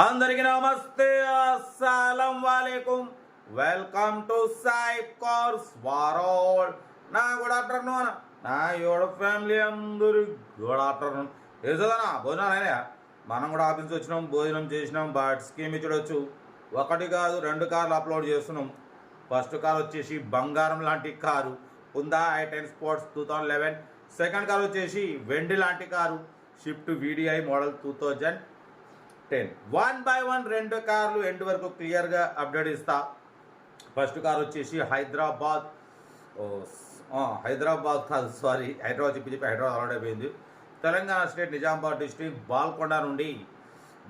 అందరికి నమస్తే. అస్సలం వాలేకుం. వెల్కమ్ టు సాయి కార్స్ వారోల్ నా గుడ్ ఆఫ్టర్నూన్. నా యోడ ఫ్యామిలీ అందరు గుడ్ ఆఫ్టర్నూన్. ఏదోనా భోజనాలు అయినా మనం కూడా ఆఫీస్ వచ్చినాం భోజనం చేసినాం బట్ స్కీమ్ ఇచ్చడొచ్చు ఒకటి కాదు రెండు కార్లు అప్లోడ్ చేస్తున్నాం. ఫస్ట్ కార్ వచ్చేసి బంగారం లాంటి కారు ఉందా I ten sports two thousand eleven. Second car వచ్చేసి వెండి లాంటి car Swift VDI model two thousand ten. One by one రెండు కార్లు ఎండ్ వరకు క్లియర్గా అప్డేట్ ఇస్తా. ఫస్ట్ కార్ వచ్చేసి హైదరాబాద్. హైదరాబాద్ కాదు సారీ హైదరాబాద్ చెప్పి చెప్పి హైదరాబాద్ ఆల్రెడీ అయిపోయింది తెలంగాణ స్టేట్ నిజామాబాద్ డిస్టిక్ బాల్కొండ నుండి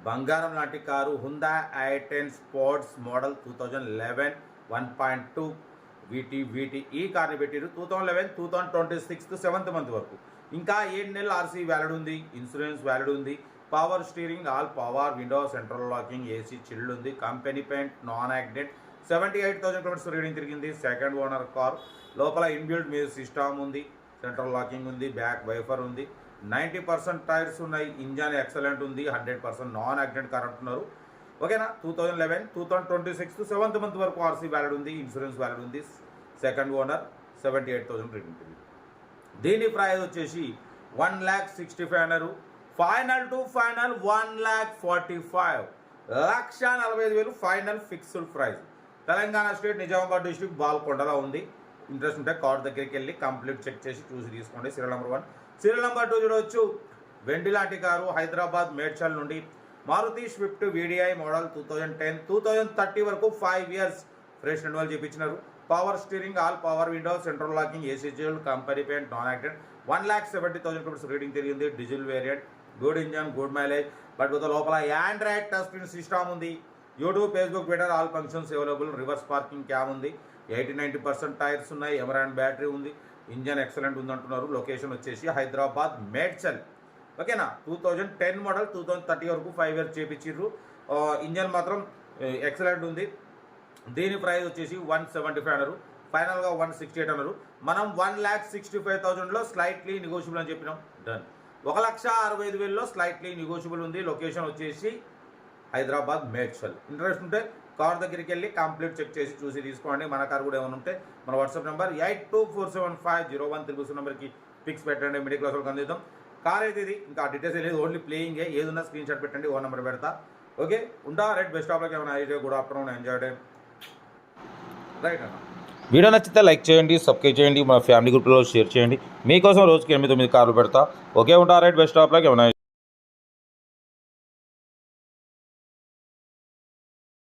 బంగారం లాంటి car హుందా I ten sports model two thousand eleven one point two వీటి వీటి ఈ కార్ని పెట్టారు two thousand eleven two thousand twenty sixth seventh month వరకు. ఇంకా ఏడు నెలలు ఆర్సీ వ్యాలిడ్ ఉంది ఇన్సూరెన్స్ వ్యాలిడ్ ఉంది. Power steering all power window central locking AC chilled ఉంది. Company paint non accident seventy eight thousand kilometres reading తిరిగింది. Second owner car లోపల inbuilt music system ఉంది. సెంట్రల్ లాకింగ్ ఉంది. బ్యాక్ వైఫర్ ఉంది. Ninety percent tyres ఉన్నాయి. Engine excellent ఉంది. Hundred percent non accident car అంటున్నారు. ఓకేనా? Two thousand eleven two thousand twenty six seventh month వరకు ఆర్సీ వ్యాలిడ్ ఉంది. ఇన్సూరెన్స్ వ్యాలిడ్ ఉంది. Second owner seventy eight thousand reading తిరిగింది. దీని ప్రైజ్ వచ్చేసి వన్ ల్యాక్ సిక్స్టీ ఫైవ్ అన్నారు. Final to final one lakh forty five లక్ష నలభై ఐదు వేలు final fixed price Telangana state Nizamabad district బాల్కొండలో ఉంది. ఇంట్రెస్ట్ ఉంటే కార్డు దగ్గరికి వెళ్ళి కంప్లీట్ చెక్ చేసి చూసి తీసుకోండి. Serial number one serial number two చూడవచ్చు వెండిలాటి కారు హైదరాబాద్ మేడ్చల్ నుండి Maruti Swift VDI model two thousand ten two thousand thirty వరకు five years fresh renewal చేయించినారు power steering all power window central locking AC chilled company paint non acted one lakh seventy thousand rupees reading తిరిగింది. Diesel variant good engine good mileage but with లోపల Android touch screen system ఉంది. YouTube Facebook Twitter all functions available reverse parking cam ఉంది. Eighty ninety percent tyres ఉన్నాయి. Amaron battery ఉంది. Engine excellent ఉంది అంటున్నారు location వచ్చేసి హైదరాబాద్ మేడ్చల్. ఓకేనా two thousand ten model two thousand thirty వరకు ఫైవ్ ఇయర్స్ చేపించారు ఇంజన్ మాత్రం ఎక్సలెంట్ ఉంది. దీని ప్రైస్ వచ్చేసి వన్ సెవెంటీ ఫైవ్ అన్నారు. ఫైనల్గా వన్ సిక్స్టీ ఎయిట్ అన్నారు. మనం వన్ ల్యాక్ సిక్స్టీ ఫైవ్ థౌజండ్లో స్లైట్లీ నెగోషియబుల్ అని చెప్పినాం. డన్ ఒక లక్ష అరవై ఐదు వేలలో స్లైట్లీ నెగోషియబుల్ ఉంది. లొకేషన్ వచ్చేసి హైదరాబాద్ మేడ్చల్. ఇంట్రెస్ట్ ఉంటే కార్ దగ్గరికి వెళ్ళి కంప్లీట్ చెక్ చేసి చూసి తీసుకోండి. మన కార్ కూడా ఏమైనా ఉంటే మన WhatsApp number eight two four seven five zero one triple నెంబర్కి పిక్స్ పెట్టండి. మిడిల్ క్లాస్ వాళ్ళకి అందిద్దాం. కార్ అయితే ఇది. ఇంకా డీటెయిల్స్ లేదు ఓన్లీ ప్లేయింగే ఏదన్నా స్క్రీన్ షాట్ పెట్టండి. ఓ నెంబర్ పెడతా. ఓకే ఉంటా? రైట్ బెస్ట్ ఆఫ్లోకి ఏమైనా అయితే good afternoon enjoy day right అన్న? వీడియో నచ్చితే లైక్ చేయండి సబ్స్క్రైబ్ చేయండి మన ఫ్యామిలీ గ్రూప్లో షేర్ చేయండి. మీకోసం రోజుకి ఎనిమిది తొమ్మిది కార్లు పెడతా. ఒకే ఉంటా రైట్ బెస్ట్ ఆఫ్ లైక్ ఏమైనా